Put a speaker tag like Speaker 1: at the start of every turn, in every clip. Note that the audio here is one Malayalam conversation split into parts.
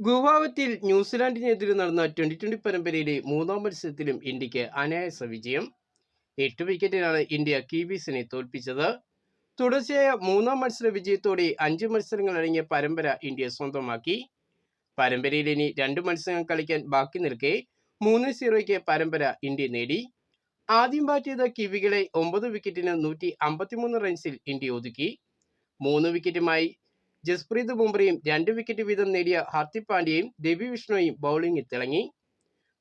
Speaker 1: ഗുവാഹത്തിയിൽ ന്യൂസിലാൻഡിനെതിരെ നടന്ന ട്വന്റി ട്വന്റി പരമ്പരയിലെ മൂന്നാം മത്സരത്തിലും ഇന്ത്യയ്ക്ക് അനായാസ വിജയം. എട്ട് വിക്കറ്റിനാണ് ഇന്ത്യ കീവീസിനെ തോൽപ്പിച്ചത്. തുടർച്ചയായ മൂന്നാം മത്സര വിജയത്തോടെ അഞ്ച് മത്സരങ്ങൾ അടങ്ങിയ പരമ്പര ഇന്ത്യ സ്വന്തമാക്കി. പരമ്പരയിൽ ഇനി രണ്ട് മത്സരങ്ങൾ കളിക്കാൻ ബാക്കി നിൽക്കെ മൂന്ന് സീറോയ്ക്ക് പരമ്പര ഇന്ത്യ നേടി. ആദ്യം ബാറ്റ് ചെയ്ത കിവികളെ ഒമ്പത് വിക്കറ്റിന് നൂറ്റി അമ്പത്തിമൂന്ന് റൺസിൽ ഇന്ത്യ ഒതുക്കി. മൂന്ന് വിക്കറ്റുമായി ജസ്പ്രീത് ബുംറയും രണ്ട് വിക്കറ്റ് വീതം നേടിയ ഹാർദിക് പാണ്ഡ്യയും രവി വിഷ്ണോയും ബൗളിംഗിൽ തിളങ്ങി.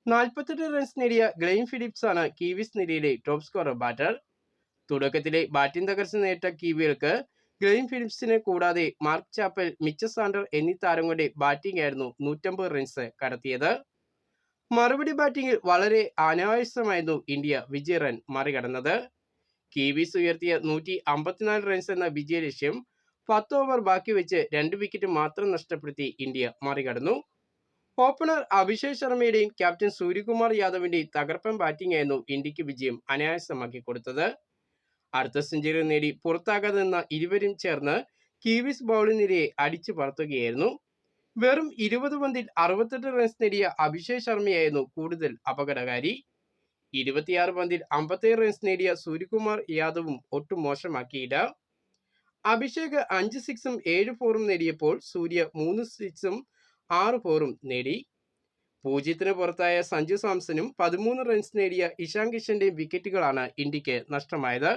Speaker 1: നാൽപ്പത്തെട്ട് റൺസ് നേടിയ ഗ്ലെയിൻ ആണ് കീവീസ് നിരയിലെ ടോപ്പ് സ്കോറർ ബാറ്റർ തുടക്കത്തിലെ ബാറ്റിംഗ് തകർച്ച നേരിട്ട കീവികൾക്ക് ഗ്ലെയിൻ ഫിലിപ്സിനെ കൂടാതെ മാർക്ക് ചാപ്പൽ മിച്ച സാണ്ടർ എന്നീ താരങ്ങളുടെ ബാറ്റിംഗ് ആയിരുന്നു നൂറ്റമ്പത് റൺസ് കടത്തിയത്. മറുപടി ബാറ്റിംഗിൽ വളരെ അനായാസമായിരുന്നു ഇന്ത്യ വിജയ റൺ മറികടന്നത്. കീവീസ് ഉയർത്തിയ നൂറ്റി അമ്പത്തിനാല് റൺസ് എന്ന വിജയലക്ഷ്യം പത്ത് ഓവർ ബാക്കി വെച്ച് രണ്ട് വിക്കറ്റ് മാത്രം നഷ്ടപ്പെടുത്തി ഇന്ത്യ മറികടന്നു. ഓപ്പണർ അഭിഷേക് ശർമ്മയുടെയും ക്യാപ്റ്റൻ സൂര്യകുമാർ യാദവിന്റെയും തകർപ്പൻ ബാറ്റിംഗ് ആയിരുന്നു ഇന്ത്യയ്ക്ക് വിജയം അനായാസമാക്കി കൊടുത്തത്. അടുത്ത സെഞ്ചുറി നേടി പുറത്താകാതെ നിന്ന ഇരുവരും ചേർന്ന് കീവിസ് ബൗളിംഗ് നിരയെ അടിച്ചു പറത്തുകയായിരുന്നു. വെറും ഇരുപത് പന്തിൽ അറുപത്തെട്ട് റൺസ് നേടിയ അഭിഷേക് ശർമ്മയായിരുന്നു കൂടുതൽ അപകടകാരി. ഇരുപത്തിയാറ് പന്തിൽ അമ്പത്തേഴ് റൺസ് നേടിയ സൂര്യകുമാർ യാദവും ഒട്ടും മോശമാക്കിയില്ല. അഭിഷേക് അഞ്ച് സിക്സും ഏഴ് ഫോറും നേടിയപ്പോൾ സൂര്യ മൂന്ന് സിക്സും ആറ് ഫോറും നേടി. പൂജ്യത്തിന് പുറത്തായ സഞ്ജു സാംസണും പതിമൂന്ന് റൺസ് നേടിയ ഇഷാൻ കിഷന്റെയും വിക്കറ്റുകളാണ് ഇന്ത്യയ്ക്ക് നഷ്ടമായത്.